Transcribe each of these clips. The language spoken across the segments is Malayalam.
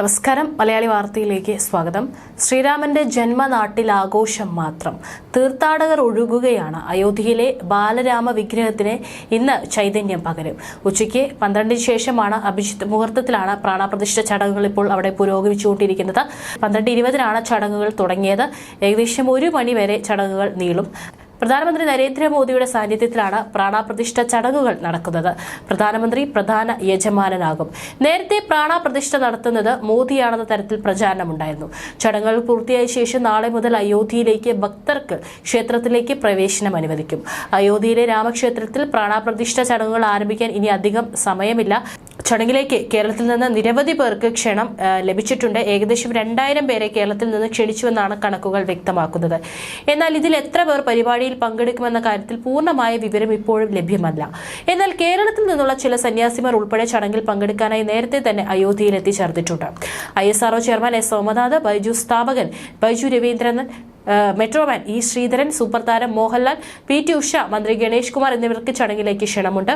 നമസ്കാരം. മലയാളി വാർത്തയിലേക്ക് സ്വാഗതം. ശ്രീരാമന്റെ ജന്മനാട്ടിൽ ആഘോഷം മാത്രം തീർത്ഥാടകർ ഒഴുകുകയാണ്. അയോധ്യയിലെ ബാലരാമ വിഗ്രഹത്തിന് ഇന്ന് ചൈതന്യം പകരും. ഉച്ചയ്ക്ക് പന്ത്രണ്ടിന് ശേഷമാണ് അഭിജിത്ത് മുഹൂർത്തത്തിലാണ് പ്രാണപ്രതിഷ്ഠ ചടങ്ങുകൾ ഇപ്പോൾ അവിടെ പുരോഗമിച്ചുകൊണ്ടിരിക്കുന്നത്. പന്ത്രണ്ട് ഇരുപതിനാണ് ചടങ്ങുകൾ തുടങ്ങിയത്. ഏകദേശം ഒരു മണി വരെ ചടങ്ങുകൾ നീളും. പ്രധാനമന്ത്രി നരേന്ദ്രമോദിയുടെ സാന്നിധ്യത്തിലാണ് പ്രാണപ്രതിഷ്ഠ ചടങ്ങുകൾ നടക്കുന്നത്. പ്രധാനമന്ത്രി പ്രധാന യജമാനനാകും. നേരത്തെ പ്രാണപ്രതിഷ്ഠ നടത്തുന്നത് മോദിയാണെന്ന തരത്തിൽ പ്രചാരണമുണ്ടായിരുന്നു. ചടങ്ങുകൾ പൂർത്തിയായ ശേഷം നാളെ മുതൽ അയോധ്യയിലേക്ക് ഭക്തർക്ക് ക്ഷേത്രത്തിലേക്ക് പ്രവേശനം അനുവദിക്കും. അയോധ്യയിലെ രാമക്ഷേത്രത്തിൽ പ്രാണപ്രതിഷ്ഠ ചടങ്ങുകൾ ആരംഭിക്കാൻ ഇനി അധികം സമയമില്ല. ചടങ്ങിലേക്ക് കേരളത്തിൽ നിന്ന് നിരവധി പേർക്ക് ക്ഷണം ലഭിച്ചിട്ടുണ്ട്. ഏകദേശം രണ്ടായിരം പേരെ കേരളത്തിൽ നിന്ന് ക്ഷണിച്ചുവെന്നാണ് കണക്കുകൾ വ്യക്തമാക്കുന്നത്. എന്നാൽ ഇതിൽ എത്ര പേർ പരിപാടിയിൽ പങ്കെടുക്കുമെന്ന കാര്യത്തിൽ പൂർണമായ വിവരം ഇപ്പോഴും ലഭ്യമല്ല. എന്നാൽ കേരളത്തിൽ നിന്നുള്ള ചില സന്യാസിമാർ ഉൾപ്പെടെ ചടങ്ങിൽ പങ്കെടുക്കാനായി നേരത്തെ തന്നെ അയോധ്യയിൽ എത്തിച്ചേർന്നിട്ടുണ്ട്. ISRO chairman S Somanath Byju സ്ഥാപകൻ Byju Raveendran metro man E Sreedharan super താരം മോഹൻലാൽ പി ടി ഉഷ മന്ത്രി ഗണേഷ് കുമാർ എന്നിവർക്ക് ചടങ്ങിലേക്ക് ക്ഷണമുണ്ട്.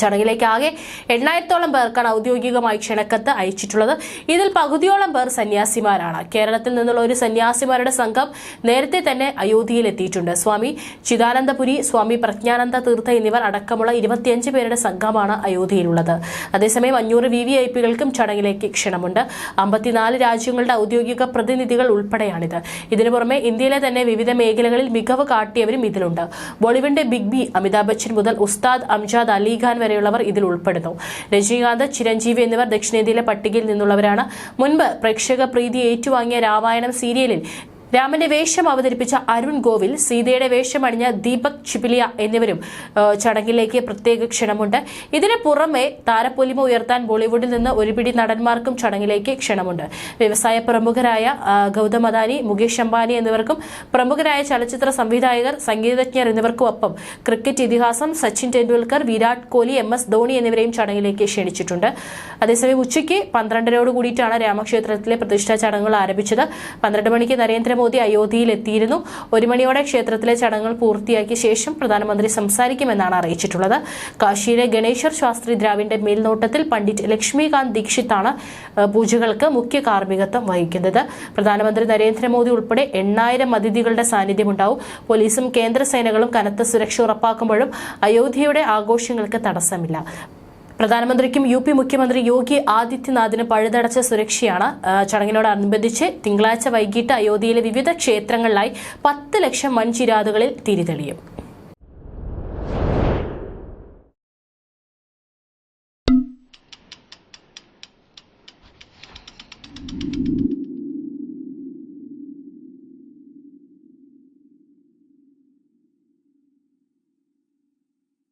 ചടങ്ങിലേക്ക് ആകെ എണ്ണായിരത്തോളം പേർക്കാണ് ഔദ്യോഗികമായി ക്ഷണക്കത്ത് അയച്ചിട്ടുള്ളത്. ഇതിൽ പകുതിയോളം പേർ സന്യാസിമാരാണ്. കേരളത്തിൽ നിന്നുള്ള ഒരു സന്യാസിമാരുടെ സംഘം നേരത്തെ തന്നെ അയോധ്യയിൽ എത്തിയിട്ടുണ്ട്. സ്വാമി ചിദാനന്ദപുരി സ്വാമി പ്രജ്ഞാനന്ദ തീർത്ഥ എന്നിവർ അടക്കമുള്ള ഇരുപത്തിയഞ്ച് പേരുടെ സംഘമാണ് അയോധ്യയിലുള്ളത്. അതേസമയം അഞ്ഞൂറ് വി വി ഐ പികൾക്കും ചടങ്ങിലേക്ക് ക്ഷണമുണ്ട്. അമ്പത്തിനാല് രാജ്യങ്ങളുടെ ഔദ്യോഗിക പ്രതിനിധികൾ ഉൾപ്പെടെയാണിത്. ഇതിനു പുറമെ ഇന്ത്യയിലെ തന്നെ വിവിധ മേഖലകളിൽ മികവ് കാട്ടിയവരും ഇതിലുണ്ട്. ബോളിവുഡിന്റെ ബിഗ് ബി അമിതാഭ് ബച്ചൻ മുതൽ ഉസ്താദ് അംജാദ് അലി ഖാൻ വരെയുള്ളവർ ഇതിൽ ഉൾപ്പെടുന്നു. രജനീകാന്ത് ചിരഞ്ജീവി എന്നിവർ ദക്ഷിണേന്ത്യയിലെ പട്ടികയിൽ നിന്നുള്ളവരാണ്. മുൻപ് പ്രേക്ഷക പ്രീതി ഏറ്റുവാങ്ങിയ രാമായണം സീരിയലിൽ രാമന്റെ വേഷം അവതരിപ്പിച്ച അരുൺ ഗോവിൽ സീതയുടെ വേഷമണിഞ്ഞ ദീപക് ചിപിലിയ എന്നിവരും ചടങ്ങിലേക്ക് പ്രത്യേക ക്ഷണമുണ്ട്. ഇതിന് പുറമെ താരപ്പൊലിമ ഉയർത്താൻ ബോളിവുഡിൽ നിന്ന് ഒരുപിടി നടന്മാർക്കും ചടങ്ങിലേക്ക് ക്ഷണമുണ്ട്. വ്യവസായ പ്രമുഖരായ ഗൗതം അദാനി മുകേഷ് അംബാനി എന്നിവർക്കും പ്രമുഖരായ ചലച്ചിത്ര സംവിധായകർ സംഗീതജ്ഞർ എന്നിവർക്കും ഒപ്പം ക്രിക്കറ്റ് ഇതിഹാസം സച്ചിൻ ടെണ്ടുൽക്കർ വിരാട് കോഹ്ലി എം എസ് ധോണി എന്നിവരെയും ചടങ്ങിലേക്ക് ക്ഷണിച്ചിട്ടുണ്ട്. അതേസമയം ഉച്ചയ്ക്ക് പന്ത്രണ്ടരയോട് കൂടിയിട്ടാണ് രാമക്ഷേത്രത്തിലെ പ്രതിഷ്ഠാ ചടങ്ങുകൾ ആരംഭിച്ചത്. പന്ത്രണ്ട് മണിക്ക് നരേന്ദ്രമോദി അയോധ്യയിൽ എത്തിയിരുന്നു ഒരു മണിയോടെ ക്ഷേത്രത്തിലെ ചടങ്ങുകൾ പൂർത്തിയാക്കിയ ശേഷം പ്രധാനമന്ത്രി സംസാരിക്കുമെന്നാണ് അറിയിച്ചിട്ടുള്ളത്. കാശിയിലെ ഗണേശ്വർ ശാസ്ത്രി ദ്രാവിന്റെ മേൽനോട്ടത്തിൽ പണ്ഡിറ്റ് ലക്ഷ്മികാന്ത് ദീക്ഷിത്താണ് പൂജകൾക്ക് മുഖ്യ കാർമ്മികത്വം വഹിക്കുന്നത്. പ്രധാനമന്ത്രി നരേന്ദ്രമോദി ഉൾപ്പെടെ എണ്ണായിരം അതിഥികളുടെ സാന്നിധ്യമുണ്ടാവും. പോലീസും കേന്ദ്ര സേനകളും കനത്ത സുരക്ഷ ഉറപ്പാക്കുമ്പോഴും അയോധ്യയുടെ ആഘോഷങ്ങൾക്ക് തടസ്സമില്ല. പ്രധാനമന്ത്രിക്കും യു പി മുഖ്യമന്ത്രി യോഗി ആദിത്യനാഥിന് പഴുതടച്ച സുരക്ഷയാണ് ചടങ്ങിനോടനുബന്ധിച്ച് തിങ്കളാഴ്ച വൈകിട്ട് അയോധ്യയിലെ വിവിധ ക്ഷേത്രങ്ങളിലായി പത്ത് ലക്ഷം മൺചിരാതുകളിൽ തിരിതെളിയും